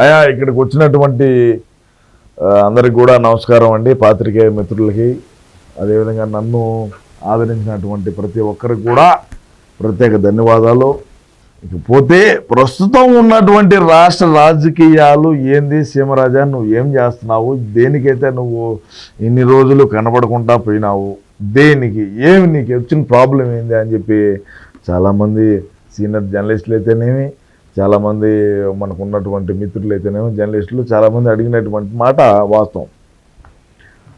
అయా ఇక్కడికి వచ్చినటువంటి అందరికి కూడా నమస్కారం అండి. పాత్రికేయ మిత్రులకి అదేవిధంగా నన్ను ఆదరించినటువంటి ప్రతి ఒక్కరికి కూడా ప్రత్యేక ధన్యవాదాలు. ఇకపోతే ప్రస్తుతం ఉన్నటువంటి రాష్ట్ర రాజకీయాలు ఏంది? సీమరాజా నువ్వు ఏం చేస్తున్నావు? దేనికైతే నువ్వు ఇన్ని రోజులు కనబడకుండా పోయినావు? దేనికి? ఏమి నీకు వచ్చిన ప్రాబ్లం ఏంది? అని చెప్పి చాలామంది సీనియర్ జర్నలిస్టులు అయితేనేమి చాలామంది మనకు ఉన్నటువంటి మిత్రులు అయితేనేమో జర్నలిస్టులు చాలామంది అడిగినటువంటి మాట వాస్తవం.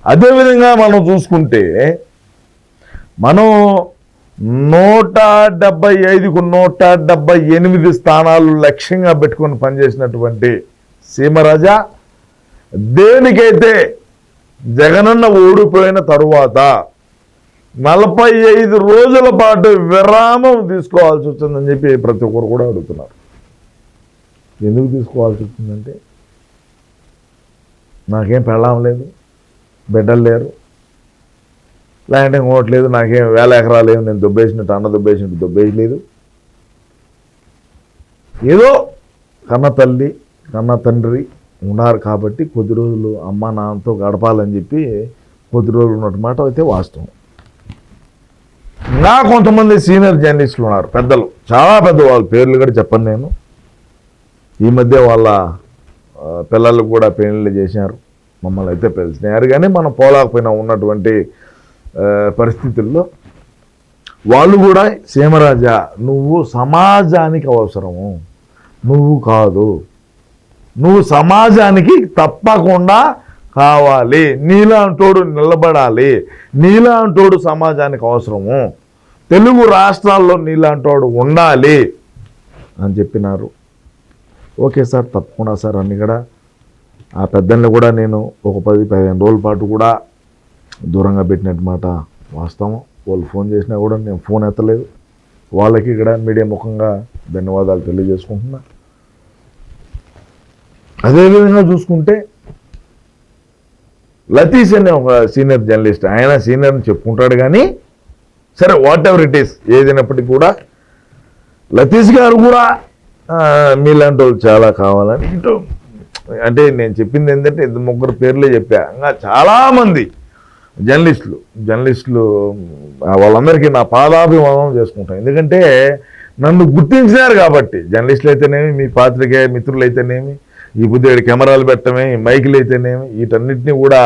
అదేవిధంగా మనం చూసుకుంటే మనం నూట డెబ్బై ఐదుకు నూట డెబ్బై ఎనిమిది స్థానాలు లక్ష్యంగా పెట్టుకొని పనిచేసినటువంటి సీమరాజా దేనికైతే జగనన్న ఓడిపోయిన తరువాత నలభై ఐదు రోజుల పాటు విరామం తీసుకోవాల్సి వచ్చిందని చెప్పి ప్రతి ఒక్కరు కూడా అడుగుతున్నారు. ఎందుకు తీసుకోవాల్సి వచ్చిందంటే నాకేం పెళ్ళాం లేదు బిడ్డలు లేరు లేదంటే ఇంకోట్లేదు నాకేం వేల ఎకరాలు ఏమి నేను దుబ్బేసినట్టు అన్న దుబ్బేసినట్టు దుబ్బేయలేదు. ఏదో కన్న తల్లి కన్న తండ్రి ఉన్నారు కాబట్టి కొద్ది రోజులు అమ్మ నాన్నతో గడపాలని చెప్పి కొద్ది రోజులు ఉన్నట్టు మాట అయితే వాస్తవం. నా కొంతమంది సీనియర్ జర్నలిస్టులు ఉన్నారు పెద్దలు చాలా పెద్దవాళ్ళు పేర్లు కూడా చెప్పను నేను. ఈ మధ్య వాళ్ళ పిల్లలు పిల్లలకు కూడా పెళ్ళిళ్ళు చేశారు. మమ్మల్ని అయితే పిలిచినారు కానీ మనం పోలేకపోయినా ఉన్నటువంటి పరిస్థితుల్లో వాళ్ళు కూడా సీమరాజా నువ్వు సమాజానికి అవసరము. నువ్వు కాదు. నువ్వు సమాజానికి తప్పకుండా కావాలి. నీలాంటోడు నిలబడాలి. నీలాంటోడు సమాజానికి అవసరము. తెలుగు రాష్ట్రాల్లో నీలాంటోడు ఉండాలి అని చెప్పినారు. ఓకే సార్ తప్పకుండా సార్ అన్ని కూడా. ఆ పెద్దల్ని కూడా నేను ఒక పది పదిహేను రోజుల పాటు కూడా దూరంగా పెట్టినట్టు మాట వాస్తవం. వాళ్ళు ఫోన్ చేసినా కూడా నేను ఫోన్ ఎత్తలేదు. వాళ్ళకి ఇక్కడ మీడియా ముఖంగా ధన్యవాదాలు తెలియజేసుకుంటున్నా. అదేవిధంగా చూసుకుంటే లతీష్ అనే ఒక సీనియర్ జర్నలిస్ట్ ఆయన సీనియర్ అని చెప్పుకుంటాడు కానీ సరే వాట్ ఎవర్ ఇట్ ఈస్ ఏదైనప్పటికీ కూడా లతీష్ గారు కూడా మీలాంటి వాళ్ళు చాలా కావాలని ఇటు అంటే నేను చెప్పింది ఏంటంటే ఇద్దరు ముగ్గురు పేర్లే చెప్పా. ఇంకా చాలామంది జర్నలిస్టులు జర్నలిస్టులు వాళ్ళందరికీ నా పాదాభివందనం చేసుకుంటాను. ఎందుకంటే నన్ను గుర్తించినారు కాబట్టి జర్నలిస్టులు అయితేనేమి మీ పాత్రికేయ మిత్రులు అయితేనేమి ఈ బుద్ధి కెమెరాలు పెట్టడమే ఈ మైకులు అయితేనేమి వీటన్నిటిని కూడా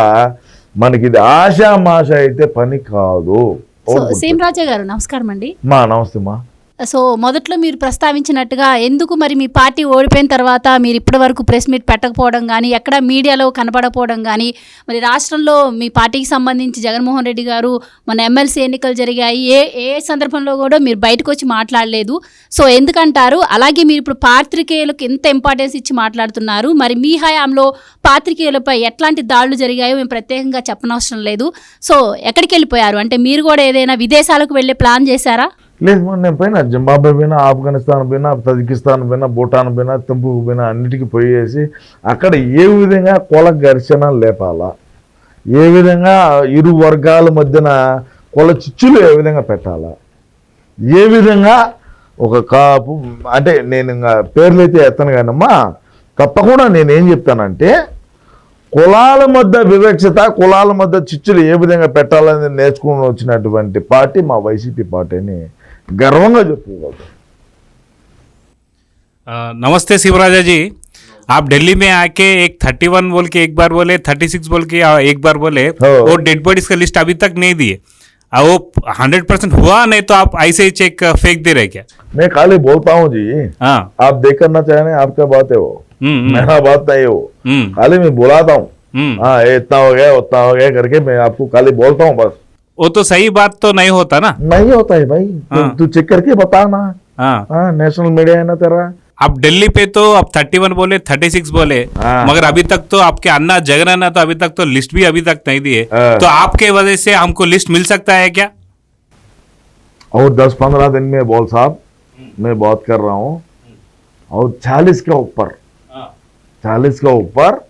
మనకి ఇది ఆశామాష అయితే పని కాదు. సో సీమరాజా గారు నమస్కారం అండి మా నమస్తే మా. సో మొదట్లో మీరు ప్రస్తావించినట్టుగా ఎందుకు మరి మీ పార్టీ ఓడిపోయిన తర్వాత మీరు ఇప్పటి వరకు ప్రెస్ మీట్ పెట్టకపోవడం కానీ ఎక్కడ మీడియాలో కనపడకపోవడం కానీ మరి రాష్ట్రంలో మీ పార్టీకి సంబంధించి జగన్మోహన్ రెడ్డి గారు మన ఎమ్మెల్సీ ఎన్నికలు జరిగాయి. ఏ ఏ సందర్భంలో కూడా మీరు బయటకు వచ్చి మాట్లాడలేదు. సో ఎందుకంటారు? అలాగే మీరు ఇప్పుడు పాత్రికేయులకు ఎంత ఇంపార్టెన్స్ ఇచ్చి మాట్లాడుతున్నారు. మరి మీ హయాంలో పాత్రికేయులపై ఎట్లాంటి దాడులు జరిగాయో మేము ప్రత్యేకంగా చెప్పనవసరం లేదు. సో ఎక్కడికి వెళ్ళిపోయారు? అంటే మీరు కూడా ఏదైనా విదేశాలకు వెళ్ళే ప్లాన్ చేశారా? లేదు మరి నేను పోయినా. జింబాబే పోయినా ఆఫ్ఘనిస్తాన్ పోయినా తజికిస్తాన్ పోయినా భూటాన్ పోయినా తెంపుకు పోయినా అన్నిటికీ పోయేసి అక్కడ ఏ విధంగా కుల ఘర్షణ లేపాలా? ఏ విధంగా ఇరు వర్గాల మధ్యన కుల చిచ్చులు ఏ విధంగా పెట్టాలా? ఏ విధంగా ఒక కాపు అంటే నేను ఇంకా పేర్లు అయితే ఎత్తను కానమ్మా. తప్పకుండా నేనేం చెప్తానంటే కులాల మధ్య వివక్షత కులాల మధ్య చిచ్చులు ఏ విధంగా పెట్టాలని నేర్చుకుని వచ్చినటువంటి పార్టీ మా వైసీపీ పార్టీ అని గర్వంగా చెప్పుకోగలుగుతాం अ, नमस्ते शिवराजा जी आप दिल्ली में आके एक थर्टी वन बोल के एक बार बोले थर्टी सिक्स बोल के आ, एक बार बोले हाँ। वो डेड बॉडीज का लिस्ट अभी तक नहीं दिए आ, वो हंड्रेड परसेंट हुआ नहीं तो आप ऐसे ही चेक फेंक दे रहे क्या मैं खाली बोलता हूँ जी हाँ आप देख करना चाह रहे हैं आपका बात है वो हम्म, हम्म, मेरा बात नहीं है वो हम्म, खाली मैं बुलाता हूँ हम्म। हाँ ये इतना हो गया उतना हो गया करके मैं आपको खाली बोलता हूँ बस वो तो सही बात तो नहीं होता ना। नहीं होता है भाई। तू- हाँ। तू चेक करके बता ना। हाँ। हाँ नेशनल मीडिया है ना तेरा। आप दिल्ली पे तो आप थर्टी वन बोले थर्टी सिक्स बोले। हाँ। मगर अभी तक तो आपके अन्ना जगन अन्ना तो अभी तक तो लिस्ट भी अभी तक नहीं दिए। हाँ। तो आपके वजह से हमको लिस्ट मिल सकता है क्या? और दस पंद्रह दिन में बोल साहब मैं बात कर रहा हूँ। और चालीस के ऊपर चालीस के ऊपर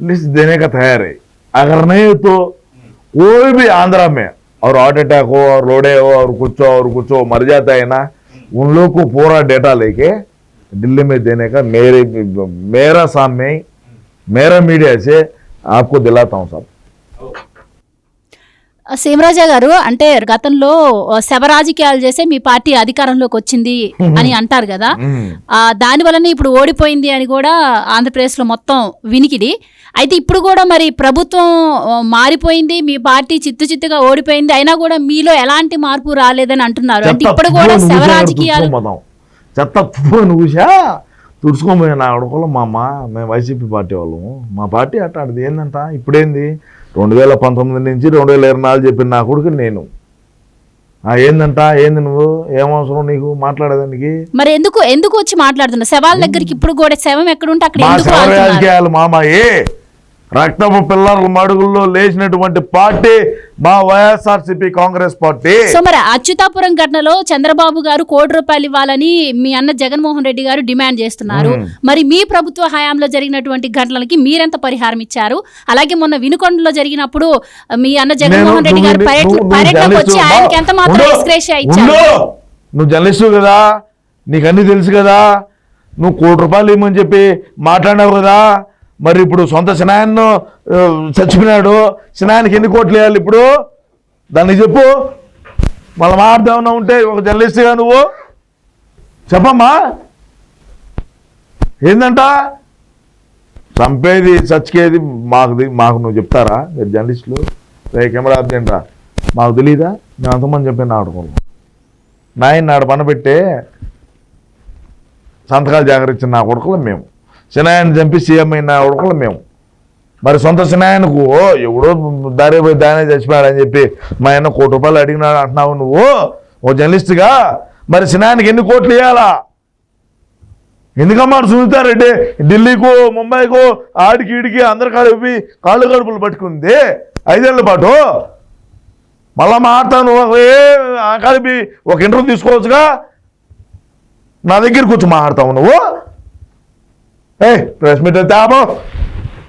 लिस्ट देने का तैयार है। अगर नहीं तो कोई भी आंध्रा में और हार्ट अटैक हो और लोडे हो और कुछ हो और कुछ हो मर जाता है ना उन लोग को पूरा डेटा लेके दिल्ली में देने का मेरे मेरा सामने मेरा मीडिया से आपको दिलाता हूँ साहब సీమరాజా గారు అంటే గతంలో శవ రాజకీయాలు చేసే మీ పార్టీ అధికారంలోకి వచ్చింది అని అంటారు కదా. ఆ, దాని వలన ఇప్పుడు ఓడిపోయింది అని కూడా ఆంధ్రప్రదేశ్లో మొత్తం వినికిడి. అయితే ఇప్పుడు కూడా మరి ప్రభుత్వం మారిపోయింది మీ పార్టీ చిత్తు చిత్తుగా ఓడిపోయింది అయినా కూడా మీలో ఎలాంటి మార్పు రాలేదని అంటున్నారు. అంటే ఇప్పుడు కూడా శవ రాజకీయాలు చెత్త నా మా అమ్మ మేము వైసీపీ పార్టీ వాళ్ళము మా పార్టీ అట్టాడిది ఏందంట? ఇప్పుడేంది? రెండు వేల పంతొమ్మిది నుంచి రెండు వేల ఇరవై నాలుగు చెప్పిన నా కొడుకు నేను. ఆ, ఏందంట ఏంది నువ్వు? ఏమవసరం నీకు? మాట్లాడేదానికి? మరి ఎందుకు ఎందుకు వచ్చి మాట్లాడుతున్నారు శవాల దగ్గరికి ఇప్పుడు కూడా శవం ఎక్కడుంటే అక్కడ? రాజకీయాలు మామయ్యే రక్తపు పిల్లల మడుగుల్లో లేచినటువంటి పార్టీ మా వైఎస్ఆర్సీపీ కాంగ్రెస్ పార్టీ. సో మరి అచ్యుతాపురం ఘటనలో చంద్రబాబు గారు కోటి రూపాయలు ఇవ్వాలని మీ అన్న జగన్మోహన్ రెడ్డి గారు డిమాండ్ చేస్తున్నారు. మరి మీ ప్రభుత్వ హయాంలో జరిగినటువంటి ఘటనలకి మీరెంత పరిహారం ఇచ్చారు? అలాగే మొన్న వినుకొండలో జరిగినప్పుడు మీ అన్న జగన్మోహన్ రెడ్డి గారు పర్యటన పర్యటనకు వచ్చి ఆయనకి ఎంత మాత్రం ఇచ్చారు. నువ్వు జర్నలిస్టు కదా. నీకు అన్ని తెలుసు కదా. నువ్వు కోటి రూపాయలు ఇవ్వమని చెప్పి మాట్లాడినావు కదా. మరి ఇప్పుడు సొంత సినాయన్ను చచ్చిపోయినాడు. సినాయన్కి ఎన్ని కోట్లు వేయాలి ఇప్పుడు? దాన్ని చెప్పు. మళ్ళీ మాట్లాడదామన్నా ఉంటే ఒక జర్నలిస్ట్గా నువ్వు చెప్పమ్మా. ఏందంట? చంపేది చచ్చికేది మాకు మాకు నువ్వు చెప్తారా? మీరు జర్నలిస్టులు. రే కెమెరా ఆబ్జెంట్ మాకు తెలీదా? మేము అంతమంది చెప్పాను ఆడుకోను నాయన నాడు పనబెట్టే సంతకాలు జాగ్రత్త నా కొడుకులు మేము. సినాయన్ని చంపి సీఎం అయిన నా మేము. మరి సొంత సినాయనకు ఓ ఎవడో దారి పోయి దానే చచ్చిపోయాడని చెప్పి మా ఆయన కోటి రూపాయలు అడిగినాడు అంటున్నావు నువ్వు? ఓ జర్నలిస్ట్గా? మరి సినాయనకి ఎన్ని కోట్లు ఇవ్వాలా ఎందుకమ్మా సునీతారెడ్డి? ఢిల్లీకు ముంబైకు ఆడికి ఈడికి అందరి కాడ ఇవ్వి కాళ్ళు కడుపులు పట్టుకుంది. ఐదేళ్ళ పాటు? మళ్ళా మాట్లాడతాను ఏ ఆ కలిపి ఒక ఇంటర్వ్యూ తీసుకోవచ్చుగా? నా దగ్గరికి వచ్చి మాట్లాడతావు నువ్వు? ఏ ప్రెస్ మీట్ అయితే ఆపో